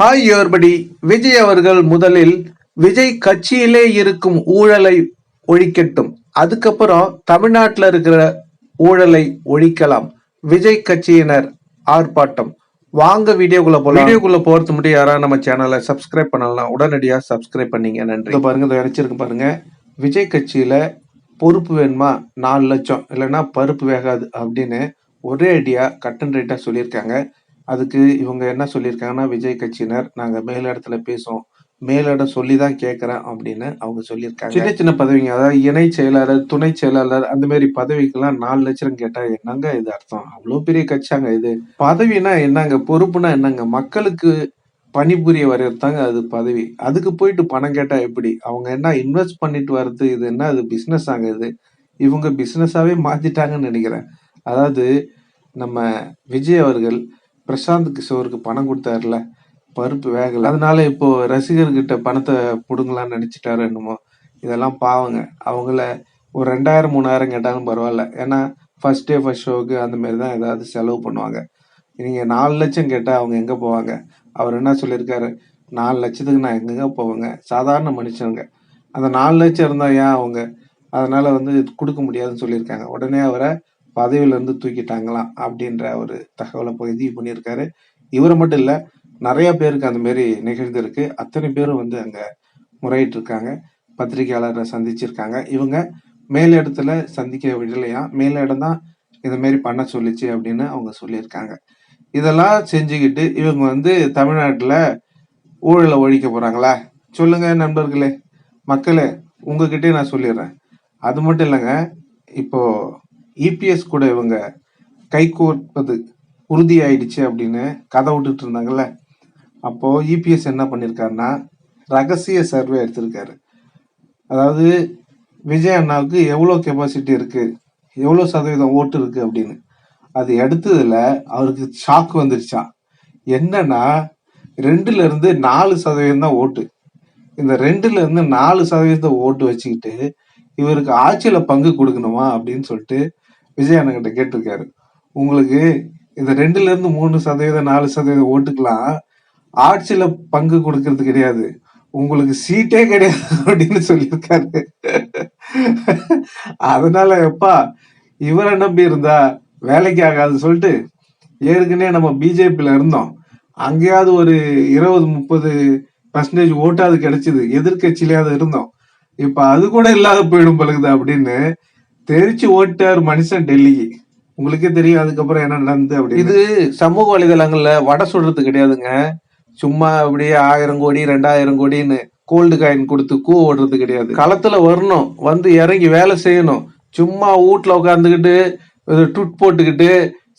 Hi யோர்படி Vijay அவர்கள் முதலில் விஜய் கட்சியிலே இருக்கும் ஊழலை ஒழிக்கட்டும். அதுக்கப்புறம் தமிழ்நாட்டில் இருக்கிற ஊழலை ஒழிக்கலாம். விஜய் கட்சியினர் ஆர்ப்பாட்டம். வாங்க வீடியோக்குள்ள போலாம். வீடியோக்குள்ள போறது முடியும் யாராவது நம்ம சேனலை சப்ஸ்கிரைப் பண்ணலாம் உடனடியா சப்ஸ்கிரைப் பண்ணீங்க. நன்றி. பாருங்க இதை இணைச்சிருக்கு பாருங்க. விஜய் கட்சியில பொறுப்பு வேணுமா? நாலு லட்சம். இல்லைன்னா பருப்பு வேகாது அப்படின்னு ஒரே ஐடியா கட் அண்ட் ரைட்டா சொல்லியிருக்காங்க. அதுக்கு இவங்க என்ன சொல்லியிருக்காங்கன்னா விஜய் கட்சியினர் நாங்கள் மேலிடத்துல பேசுவோம் மேலிடம் சொல்லி தான் கேட்குறேன் அப்படின்னு அவங்க சொல்லியிருக்காங்க. சின்ன சின்ன பதவிங்க. அதாவது இணை செயலாளர் துணை செயலாளர் அந்த மாதிரி பதவிக்கெல்லாம் நாலு லட்சம் கேட்டால் என்னங்க இது அர்த்தம்? அவ்வளோ பெரிய கட்சியாங்க இது. பதவினா என்னங்க? பொறுப்புனா என்னங்க? மக்களுக்கு பணிபுரிய வரையறதாங்க அது பதவி. அதுக்கு போயிட்டு பணம் கேட்டால் எப்படி? அவங்க என்ன இன்வெஸ்ட் பண்ணிட்டு வர்றது? இது என்ன? அது பிஸ்னஸ் ஆங்க இது? இவங்க பிஸ்னஸாகவே மாற்றிட்டாங்கன்னு நினைக்கிறேன். அதாவது நம்ம விஜய் அவர்கள் பிரசாந்த் கிஷோருக்கு பணம் கொடுத்தாருல பருப்பு வேகல. அதனால இப்போ ரசிகர்கிட்ட பணத்தை புடுங்கலாம்னு நினைச்சிட்டாரு என்னமோ. இதெல்லாம் பாவங்க. அவங்கள ஒரு ரெண்டாயிரம் மூணாயிரம் கேட்டாலும் பரவாயில்ல. ஏன்னா ஃபர்ஸ்ட் டே ஃபர்ஸ்ட் ஷோவுக்கு அந்த மாதிரி தான் ஏதாவது செலவு பண்ணுவாங்க. நீங்கள் நாலு லட்சம் கேட்டால் அவங்க எங்கே போவாங்க? அவர் என்ன சொல்லியிருக்காரு? நாலு லட்சத்துக்கு நான் எங்கெங்க போவாங்க? சாதாரண மனுஷனுங்க. அந்த நாலு லட்சம் இருந்தால் ஏன் அவங்க? அதனால வந்து கொடுக்க முடியாதுன்னு சொல்லியிருக்காங்க. உடனே அவரை பதவியிலேருந்து தூக்கிட்டாங்களாம் அப்படின்ற ஒரு தகவலை பதிவு பண்ணியிருக்காரு. இவரை மட்டும் இல்லை நிறைய பேருக்கு அந்த மாரி நிகழ்ந்திருக்கு. அத்தனை பேரும் வந்து அங்கே முறையிட்டு இருக்காங்க பத்திரிகையாளரை சந்திச்சிருக்காங்க. இவங்க மேல் இடத்துல சந்திக்க விடலையா மேல் இடம் தான் இந்த பண்ண சொல்லிச்சு அப்படின்னு அவங்க சொல்லியிருக்காங்க. இதெல்லாம் செஞ்சுக்கிட்டு இவங்க வந்து தமிழ்நாட்டில் ஊழலை ஒழிக்க போகிறாங்களா சொல்லுங்க நண்பர்களே மக்களே உங்ககிட்டே நான் சொல்லிடுறேன். அது மட்டும் இல்லைங்க இப்போ இபிஎஸ் கூட இவங்க கைகோர்ப்பது உறுதியாயிடுச்சு அப்படின்னு கதை விட்டுட்டு இருந்தாங்கல்ல. அப்போ இபிஎஸ் என்ன பண்ணியிருக்காருன்னா ரகசிய சர்வே எடுத்திருக்காரு. அதாவது விஜய் அண்ணாவுக்கு எவ்வளோ கெப்பாசிட்டி இருக்கு எவ்வளோ சதவீதம் ஓட்டு இருக்கு அப்படின்னு. அது எடுத்ததுல அவருக்கு ஷாக் வந்துருச்சான் என்னன்னா ரெண்டுல இருந்து நாலு சதவீதம் தான் ஓட்டு. இந்த ரெண்டுல இருந்து நாலு சதவீதம் ஓட்டு வச்சுக்கிட்டு இவருக்கு ஆட்சியில பங்கு கொடுக்கணுமா அப்படின்னு சொல்லிட்டு விஜய் அண்ணன் கேட்டிருக்காரு. உங்களுக்கு இந்த ரெண்டுல இருந்து மூணு சதவீதம் நாலு சதவீதம் ஓட்டுக்கெல்லாம் ஆட்சியில பங்கு கொடுக்கறது கிடையாது. உங்களுக்கு சீட்டே கிடையாது அப்படின்னு சொல்லியிருக்காரு. அதனால எப்பா இவரை நம்பி இருந்தா வேலைக்கு ஆகாது சொல்லிட்டு ஏற்கனவே நம்ம பிஜேபியில இருந்தோம். அங்கேயாவது ஒரு இருபது முப்பது பர்சன்டேஜ் ஓட்டாவது கிடைச்சது. எதிர்கட்சியிலேயாவது இருந்தோம். இப்ப அது கூட இல்லாத போயிடும் பழகுது அப்படின்னு தெரிச்சு ஓட்டார் மனுஷன் டெல்லிக்கு உங்களுக்கே தெரியும் அதுக்கப்புறம் என்ன நடந்தது அப்படி இது சமூக வலைதளங்கள்ல வடை சுடுறது கிடையாதுங்க. சும்மா அப்படியே ஆயிரம் கோடி ரெண்டாயிரம் கோடின்னு கோல்டு காயின் கொடுத்து கூ ஓடுறது கிடையாது. களத்துல வரணும் வந்து இறங்கி வேலை செய்யணும். சும்மா வீட்டுல உட்காந்துக்கிட்டு ட்விட் போட்டுக்கிட்டு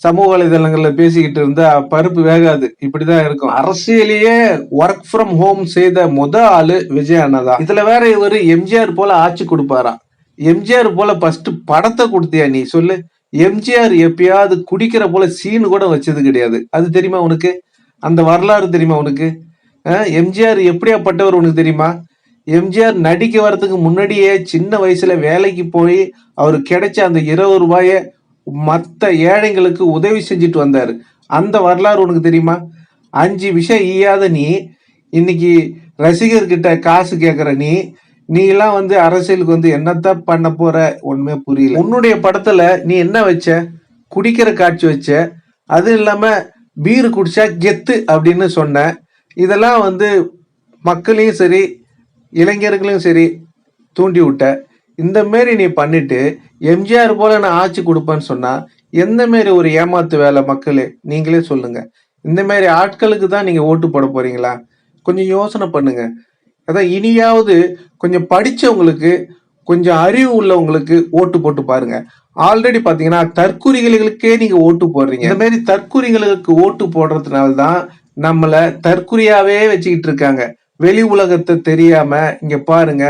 சமூக வலைதளங்கள்ல பேசிக்கிட்டு இருந்தா பருப்பு வேகாது. இப்படிதான் இருக்கும். அரசியலையே ஒர்க் ஃப்ரம் ஹோம் செய்த முத ஆளு விஜய் அண்ணா தான் இதுல வேற இவரு எம்ஜிஆர் போல ஆட்சி கொடுப்பாராம் எம்ஜிஆர் போல ஃபர்ஸ்ட் படத்தை கொடுத்தியா நீ? சொல்லு. எம்ஜிஆர் எப்பயாவது குடிக்கிற போல சீனு கூட வச்சது கிடையாது. அது தெரியுமா உனக்கு? அந்த வரலாறு தெரியுமா உனக்கு? எம்ஜிஆர் எப்படியாப்பட்டவர் உனக்கு தெரியுமா? எம்ஜிஆர் நடிக்க வர்றதுக்கு முன்னாடியே சின்ன வயசுல வேலைக்கு போய் அவர் கிடைச்ச அந்த இருபது ரூபாய மற்ற ஏழைங்களுக்கு உதவி செஞ்சுட்டு வந்தாரு. அந்த வரலாறு உனக்கு தெரியுமா? அஞ்சு விஷயம் ஈயாத நீ இன்னைக்கு ரசிகர்கிட்ட காசு கேட்குற நீ நீ எல்லாம் வந்து அரசியலுக்கு வந்து என்னத்தான் பண்ண போற ஒண்ணுமே புரியல. உன்னுடைய படத்துல நீ என்ன வச்ச? குடிக்கிற காட்சி வச்ச? அது இல்லாம பீர் குடிச்சா கெத்து அப்படின்னு சொன்ன. இதெல்லாம் வந்து மக்களையும் சரி இளைஞர்களையும் சரி தூண்டி விட்ட. இந்த மாரி நீ பண்ணிட்டு எம்ஜிஆர் போல நான் ஆட்சி கொடுப்பேன்னு சொன்னா எந்த மாரி ஒரு ஏமாத்து வேலை மக்களே? நீங்களே சொல்லுங்க. இந்த மாதிரி ஆட்களுக்கு தான் நீங்க ஓட்டு போட போறீங்களா? கொஞ்சம் யோசனை பண்ணுங்க. அதான் இனியாவது கொஞ்சம் படித்தவங்களுக்கு கொஞ்சம் அறிவு உள்ளவங்களுக்கு ஓட்டு போட்டு பாருங்க. ஆல்ரெடி பார்த்தீங்கன்னா தற்குறிகளுக்கே நீங்க ஓட்டு போடுறீங்க. இந்த மாதிரி தற்குறிகளுக்கு ஓட்டு போடுறதுனால தான் நம்மளை தற்குறியாவே வச்சுக்கிட்டு இருக்காங்க. வெளி உலகத்தை தெரியாம இங்க பாருங்க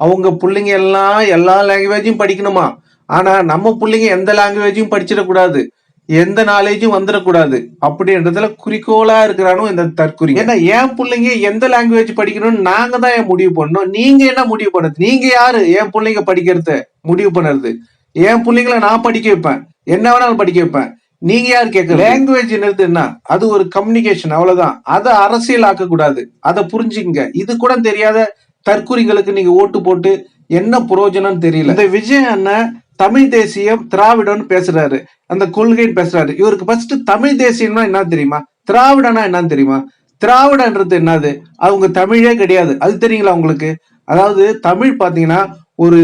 அவங்க பிள்ளைங்க எல்லாம் எல்லா லாங்குவேஜும் படிக்கணுமா? ஆனா நம்ம பிள்ளைங்க எந்த லாங்குவேஜும் படிச்சிடக்கூடாது. எந்த நாலேஜும் வந்துடக்கூடாது அப்படின்றதுல குறிக்கோளா இருக்கிறானோ இந்த தற்குறி ஏன்னா என் பிள்ளைங்க எந்த லாங்குவேஜ் படிக்கணும்னு நாங்க தான் என் முடிவு பண்ணோம் நீங்க என்ன முடிவு பண்ணது நீங்க யாரு? என் பிள்ளைங்க படிக்கிறத முடிவு பண்ணுறது. என் பிள்ளைங்கள நான் படிக்க வைப்பேன். என்ன வேணாலும் படிக்க வைப்பேன். நீங்க யார் கேட்க லாங்குவேஜ் என்ன? அது ஒரு கம்யூனிகேஷன் அவ்வளவுதான். அதை அரசியல் ஆக்க கூடாது அதை புரிஞ்சுங்க இது கூட தெரியாத தற்குறிகளுக்கு நீங்க ஓட்டு போட்டு என்ன பிரயோஜனம் தெரியல. இந்த விஜய் அண்ணன் தமிழ் தேசியம் திராவிடம்னு பேசுறாரு. அந்த கொள்கைன்னு பேசுறாரு. இவருக்கு ஃபர்ஸ்ட் தமிழ் தேசியம்னா என்ன தெரியுமா? திராவிடனா என்னன்னு தெரியுமா? திராவிடன்றது என்னது? அவங்க தமிழே கிடையாது. அது தெரியுங்களா உங்களுக்கு? அதாவது தமிழ் பாத்தீங்கன்னா ஒரு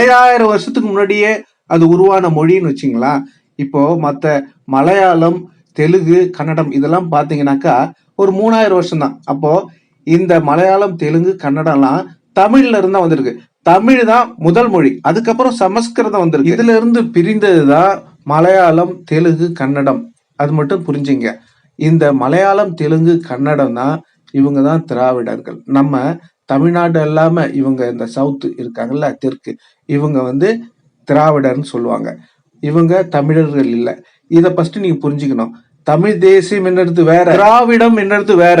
ஏழாயிரம் வருஷத்துக்கு முன்னாடியே அது உருவான மொழின்னு வச்சுங்களா இப்போ மற்ற மலையாளம் தெலுங்கு கன்னடம் இதெல்லாம் பாத்தீங்கன்னாக்கா ஒரு மூணாயிரம் வருஷம் தான் அப்போ இந்த மலையாளம் தெலுங்கு கன்னடம்லாம் தமிழ்ல இருந்தா வந்திருக்கு. தமிழ் தான் முதல் மொழி. அதுக்கப்புறம் சமஸ்கிருதம் வந்திருக்கு. இதுல இருந்து பிரிந்ததுதான் மலையாளம் தெலுங்கு கன்னடம். அது மட்டும் புரிஞ்சுங்க. இந்த மலையாளம் தெலுங்கு கன்னடம் தான் இவங்க தான் திராவிடர்கள். நம்ம தமிழ்நாடு இல்லாம இவங்க இந்த சவுத்து இருக்காங்கல்ல தெற்கு. இவங்க வந்து திராவிடர்னு சொல்லுவாங்க. இவங்க தமிழர்கள் இல்லை. இதை ஃபர்ஸ்ட் நீங்க புரிஞ்சுக்கணும். தமிழ் தேசியம் என்னது வேற? திராவிடம் என்னது வேற?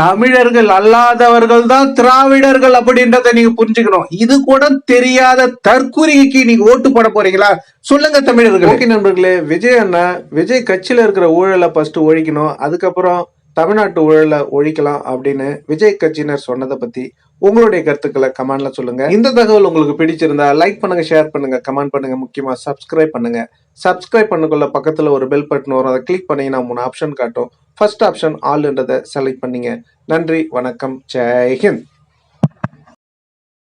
தமிழர்கள் அல்லாதவர்கள் தான் திராவிடர்கள் அப்படின்றத நீங்க புரிஞ்சுக்கணும். இது கூட தெரியாத தற்குறிக்கு நீங்க ஓட்டு போட போறீங்களா? சொல்லுங்க தமிழர்கள். ஓகே நண்பர்களே விஜய் அண்ணா விஜய் கட்சியில இருக்கிற ஊழலை ஃபர்ஸ்ட் ஒழிக்கணும். அதுக்கப்புறம் தமிழ்நாட்டு ஊழலை ஒழிக்கலாம் அப்படின்னு விஜய் கட்சியினர் சொன்னதை பத்தி உங்களுடைய கருத்துக்களை கமெண்ட்ல சொல்லுங்க. இந்த தகவல் உங்களுக்கு பிடிச்சிருந்தா லைக் பண்ணுங்க ஷேர் பண்ணுங்க கமெண்ட் பண்ணுங்க முக்கியமா சப்ஸ்கிரைப் பண்ணுங்க. சப்ஸ்கிரைப் பண்ணக்குள்ள பக்கத்துல ஒரு பெல் பட்டன் வரும். அதை கிளிக் பண்ணீங்கன்னா மூணு ஆப்ஷன் காட்டும். ஃபர்ஸ்ட் ஆப்ஷன் ஆல்ன்றதை செலக்ட் பண்ணீங்க. நன்றி வணக்கம் ஜெய்ஹிந்த்